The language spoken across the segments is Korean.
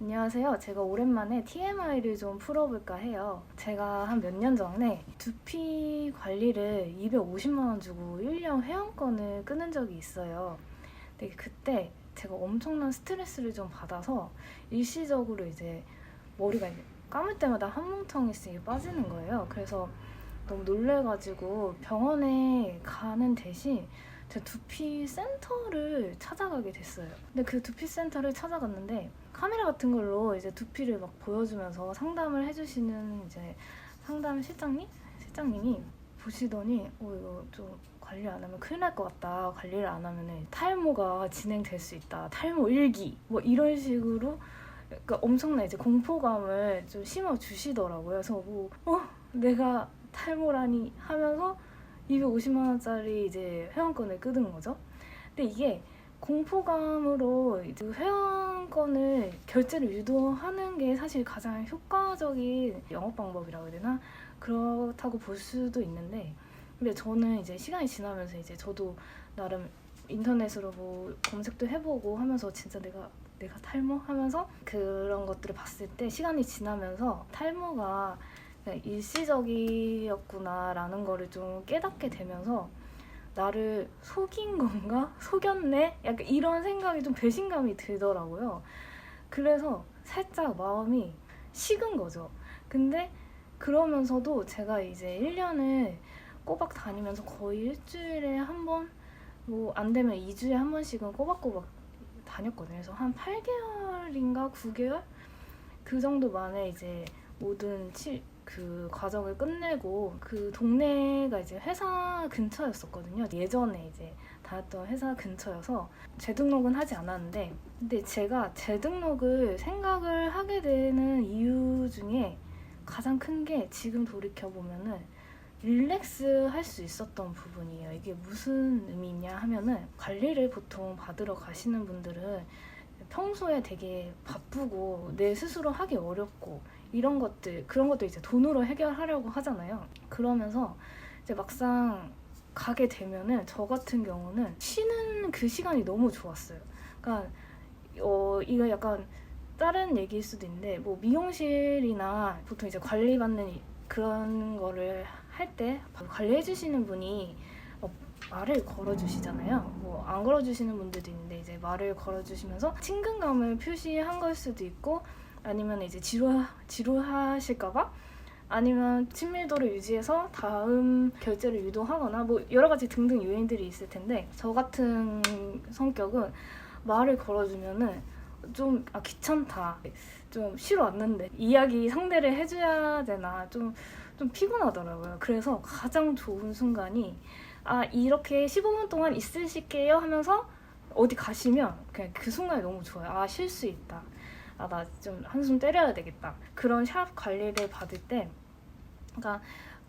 안녕하세요. 제가 오랜만에 TMI를 좀 풀어볼까 해요. 제가 한 몇 년 전에 두피 관리를 250만 원 주고 1년 회원권을 끊은 적이 있어요. 근데 그때 제가 엄청난 스트레스를 좀 받아서 일시적으로 이제 머리가 감을 때마다 한 뭉텅이씩 빠지는 거예요. 그래서 너무 놀래가지고 병원에 가는 대신 제 두피 센터를 찾아가게 됐어요. 근데 그 두피 센터를 찾아갔는데 카메라 같은 걸로 이제 두피를 막 보여주면서 상담을 해주시는 이제 상담 실장님 실장님이 보시더니 어 이거 좀 관리 안 하면 큰일 날 것 같다. 관리를 안 하면 탈모가 진행될 수 있다. 탈모 일기 뭐 이런 식으로 그러니까 엄청난 이제 공포감을 좀 심어 주시더라고요. 그래서 뭐 어 내가 탈모라니 하면서 250만 원짜리 이제 회원권을 끊은 거죠. 근데 이게 공포감으로 이제 회원권을 결제를 유도하는 게 사실 가장 효과적인 영업 방법이라고 해야 되나 그렇다고 볼 수도 있는데 근데 저는 이제 시간이 지나면서 이제 저도 나름 인터넷으로 뭐 검색도 해보고 하면서 진짜 내가 내가 탈모 하면서 그런 것들을 봤을 때 시간이 지나면서 탈모가 그냥 일시적이었구나라는 거를 좀 깨닫게 되면서 나를 속인 건가? 속였네? 약간 이런 생각이 좀 배신감이 들더라고요. 그래서 살짝 마음이 식은 거죠. 근데 그러면서도 제가 이제 1년을 꼬박 다니면서 거의 일주일에 한 번, 뭐 안 되면 2주에 한 번씩은 꼬박꼬박 다녔거든요. 그래서 한 8개월인가 9개월? 그 정도 만에 이제 모든 치, 그 과정을 끝내고 그 동네가 이제 회사 근처였었거든요. 예전에 이제 다녔던 회사 근처여서 재등록은 하지 않았는데 근데 제가 재등록을 생각을 하게 되는 이유 중에 가장 큰 게 지금 돌이켜 보면은 릴렉스 할 수 있었던 부분이에요. 이게 무슨 의미냐 하면은 관리를 보통 받으러 가시는 분들은 평소에 되게 바쁘고 내 스스로 하기 어렵고 이런 것들 그런 것들 이제 돈으로 해결하려고 하잖아요. 그러면서 이제 막상 가게 되면은 저 같은 경우는 쉬는 그 시간이 너무 좋았어요. 그러니까 어 이거 약간 다른 얘기일 수도 있는데 뭐 미용실이나 보통 이제 관리받는 이- 그런 거를 할 때 관리해 주시는 분이 어, 말을 걸어주시잖아요. 뭐 안 걸어주시는 분들도 있는데 이제 말을 걸어주시면서 친근감을 표시한 걸 수도 있고 아니면 이제 지루 지루하실까봐 아니면 친밀도를 유지해서 다음 결제를 유도하거나 뭐 여러 가지 등등 요인들이 있을 텐데 저 같은 성격은 말을 걸어주면은 좀 아 귀찮다 좀 쉬러 왔는데 이야기 상대를 해줘야 되나 좀좀 피곤하더라고요. 그래서 가장 좋은 순간이 아 이렇게 15분 동안 있으실게요 하면서 어디 가시면 그냥 그 순간이 너무 좋아요. 아 쉴 수 있다. 아 나 좀 한숨 때려야 되겠다. 그런 샵 관리를 받을 때 그러니까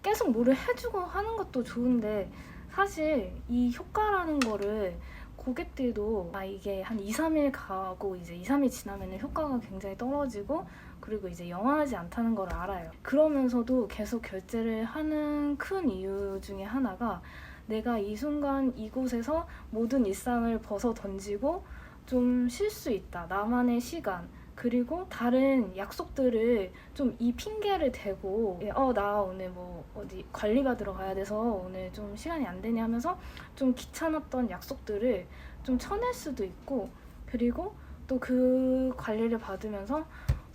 계속 뭐를 해주고 하는 것도 좋은데 사실 이 효과라는 거를 고객들도 아 이게 한 2, 3일 가고 이제 2, 3일 지나면 효과가 굉장히 떨어지고 그리고 이제 영원하지 않다는 걸 알아요. 그러면서도 계속 결제를 하는 큰 이유 중에 하나가 내가 이 순간 이곳에서 모든 일상을 벗어 던지고 좀 쉴 수 있다. 나만의 시간. 그리고 다른 약속들을 좀 이 핑계를 대고 어 나 오늘 뭐 어디 관리 받으러 가야 돼서 오늘 좀 시간이 안 되냐 하면서 좀 귀찮았던 약속들을 좀 쳐낼 수도 있고 그리고 또 그 관리를 받으면서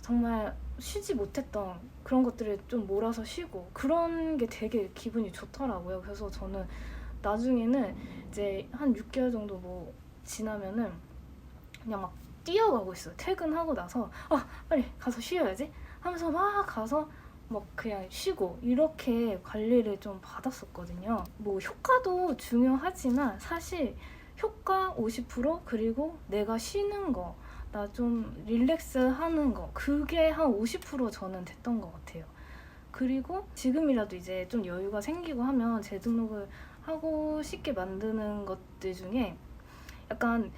정말 쉬지 못했던 그런 것들을 좀 몰아서 쉬고 그런 게 되게 기분이 좋더라고요. 그래서 저는 나중에는 이제 한 6개월 정도 뭐 지나면은 그냥 막 뛰어가고 있어요. 퇴근하고 나서 아 빨리 가서 쉬어야지 하면서 막 가서 막 그냥 쉬고 이렇게 관리를 좀 받았었거든요. 뭐 효과도 중요하지만 사실 효과 50% 그리고 내가 쉬는 거, 나 좀 릴렉스 하는 거 그게 한 50% 저는 됐던 것 같아요. 그리고 지금이라도 이제 좀 여유가 생기고 하면 재등록을 하고 싶게 만드는 것들 중에 약간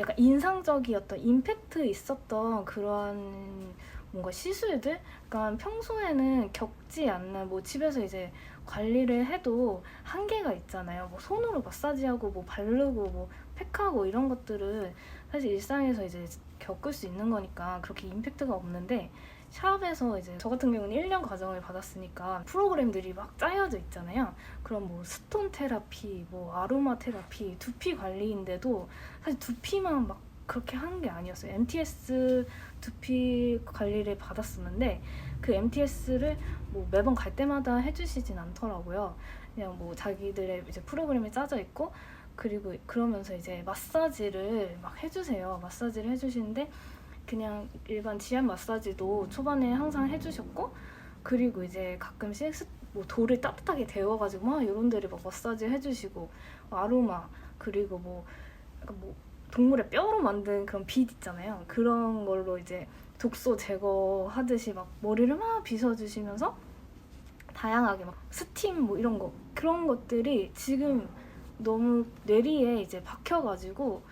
약간 인상적이었던 임팩트 있었던 그러한 뭔가 시술들, 그러니까 평소에는 겪지 않는 뭐 집에서 이제 관리를 해도 한계가 있잖아요. 뭐 손으로 마사지하고 뭐 바르고 뭐 팩하고 이런 것들은 사실 일상에서 이제 겪을 수 있는 거니까 그렇게 임팩트가 없는데 샵에서 이제 저 같은 경우는 1년 과정을 받았으니까 프로그램들이 막 짜여져 있잖아요. 그럼 뭐 스톤 테라피, 뭐 아로마 테라피, 두피 관리인데도 사실 두피만 막 그렇게 하는 게 아니었어요. MTS 두피 관리를 받았었는데 그 MTS를 뭐 매번 갈 때마다 해주시진 않더라고요. 그냥 뭐 자기들의 이제 프로그램이 짜져 있고 그리고 그러면서 이제 마사지를 막 해주세요. 마사지를 해주시는데 그냥 일반 지압 마사지도 초반에 항상 해주셨고 그리고 이제 가끔씩 스- 뭐 돌을 따뜻하게 데워가지고 막 이런 데를 막 마사지 해주시고 아로마 그리고 뭐 약간 뭐 동물의 뼈로 만든 그런 빛 있잖아요. 그런 걸로 이제 독소 제거하듯이 막 머리를 막 빗어주시면서 다양하게 막 스팀 뭐 이런 거 그런 것들이 지금 너무 뇌리에 이제 박혀가지고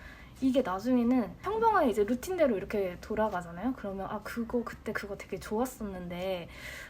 이게 나중에는 평범하게 이제 루틴대로 이렇게 돌아가잖아요. 그러면 아 그거 그때 그거 되게 좋았었는데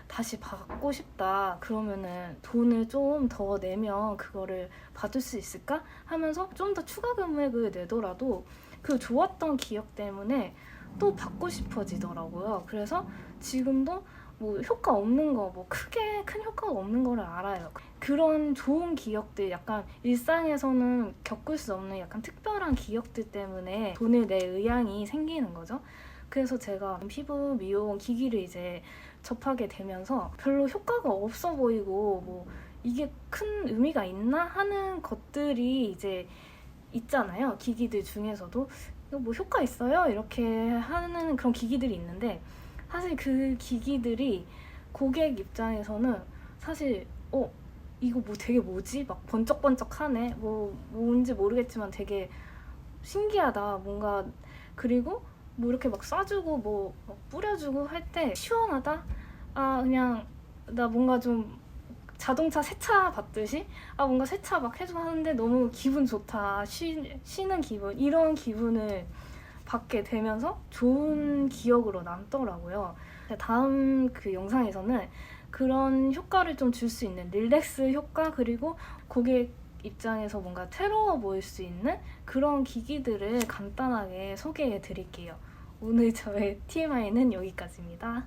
다시 받고 싶다. 그러면은 돈을 좀 더 내면 그거를 받을 수 있을까 하면서 좀 더 추가 금액을 내더라도 그 좋았던 기억 때문에 또 받고 싶어지더라고요. 그래서 지금도 뭐 효과 없는 거, 뭐 크게 큰 효과가 없는 거를 알아요. 그런 좋은 기억들, 약간 일상에서는 겪을 수 없는 약간 특별한 기억들 때문에 돈을 낼 의향이 생기는 거죠. 그래서 제가 피부 미용 기기를 이제 접하게 되면서 별로 효과가 없어 보이고 뭐 이게 큰 의미가 있나 하는 것들이 이제 있잖아요. 기기들 중에서도 이거 뭐 효과 있어요? 이렇게 하는 그런 기기들이 있는데 사실 그 기기들이 고객 입장에서는 사실 어 이거 뭐 되게 뭐지? 막 번쩍번쩍하네. 뭐 뭔지 모르겠지만 되게 신기하다. 뭔가 그리고 뭐 이렇게 막 쏴주고 뭐막 뿌려주고 할 때 시원하다. 아 그냥 나 뭔가 좀 자동차 세차 받듯이 아 뭔가 세차 막 해주고 하는데 너무 기분 좋다. 쉬, 쉬는 기분 이런 기분을 받게 되면서 좋은 기억으로 남더라고요. 다음 그 영상에서는 그런 효과를 좀 줄 수 있는 릴렉스 효과 그리고 고객 입장에서 뭔가 새로워 보일 수 있는 그런 기기들을 간단하게 소개해 드릴게요. 오늘 저의 TMI는 여기까지입니다.